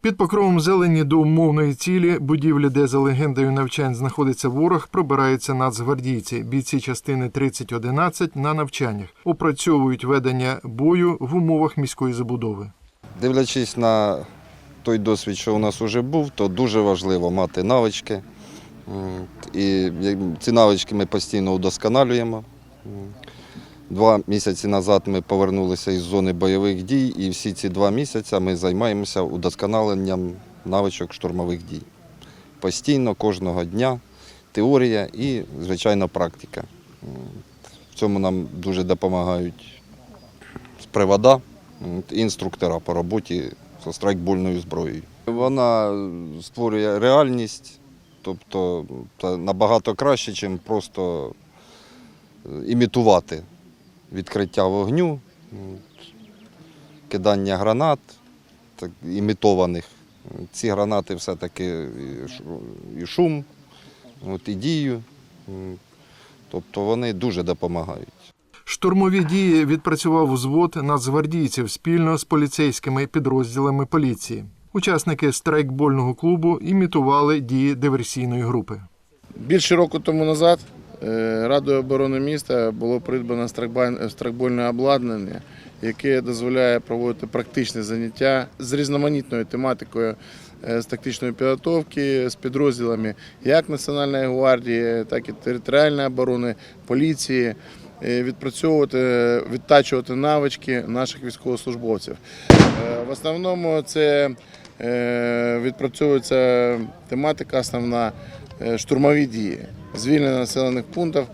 Під покровом зелені до умовної цілі будівлі, де за легендою навчань знаходиться ворог, пробираються нацгвардійці, бійці частини 3011 на навчаннях, опрацьовують ведення бою в умовах міської забудови. Дивлячись на той досвід, що у нас вже був, то дуже важливо мати навички. І ці навички ми постійно удосконалюємо. Два місяці назад ми повернулися із зони бойових дій, і всі ці два місяці ми займаємося удосконаленням навичок штурмових дій. Постійно, кожного дня теорія і, звичайно, практика. В цьому нам дуже допомагають привода, інструктора по роботі зі страйкбольною зброєю. Вона створює реальність, тобто набагато краще, ніж просто е, імітувати відкриття вогню, кидання гранат, так, імітованих. Ці гранати все-таки і шум, от, і дію. Тобто вони дуже допомагають. Штурмові дії відпрацював взвод нацгвардійців спільно з поліцейськими підрозділами поліції. Учасники страйкбольного клубу імітували дії диверсійної групи. Більше року тому назад Радою оборони міста було придбано страйкбольне обладнання, яке дозволяє проводити практичні заняття з різноманітною тематикою е, з тактичної підготовки з підрозділами як Національної гвардії, так і територіальної оборони, поліції. е, Відпрацьовувати, відтачувати навички наших військовослужбовців. Е, В основному це е, відпрацьовується тематика основна е, штурмові дії, звільнення населених пунктів,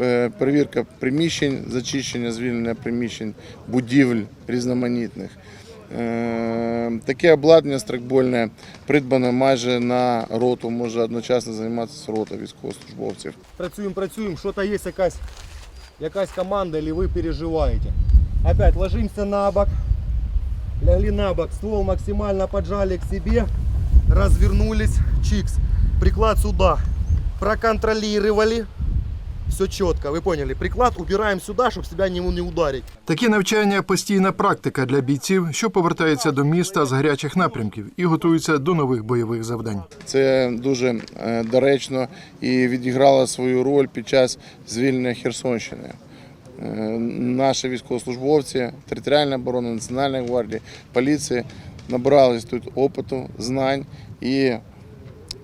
е, перевірка приміщень, зачищення, звільнення приміщень, будівель різноманітних. Е, Таке обладнання страйкбольне придбано майже на роту, може одночасно займатися рота військовослужбовців. працюємо, працюємо, що-то є якась, якась команда, или ви переживаєте. Опять ложимся на бок, лягли на бок, ствол максимально поджали к себе, развернулись, чикс, приклад сюда, проконтролировали, все четко, вы поняли, приклад убираем сюда, чтобы себя не, не ударить. Такі навчання постійна практика для бійців, що повертаються до міста з гарячих напрямків і готуються до нових бойових завдань. Це дуже е, доречно і відіграло свою роль під час звільнення Херсонщини. Е, Наші військовослужбовці, територіальна оборона, Національної гвардії, поліції набрались тут опиту, знань і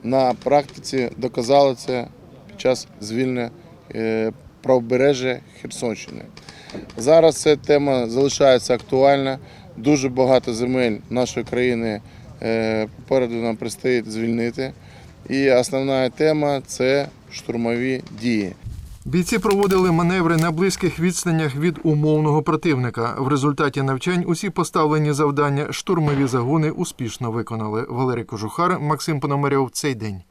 на практиці доказали це під час звільнення е, правобережжя Херсонщини. Зараз ця тема залишається актуальна. Дуже багато земель нашої країни е, попереду нам предстоїть звільнити. І основна тема це штурмові дії. Бійці проводили маневри на близьких відстанях від умовного противника. В результаті навчань усі поставлені завдання штурмові загони успішно виконали. Валерій Кожухар, Максим Пономарьов. Цей день.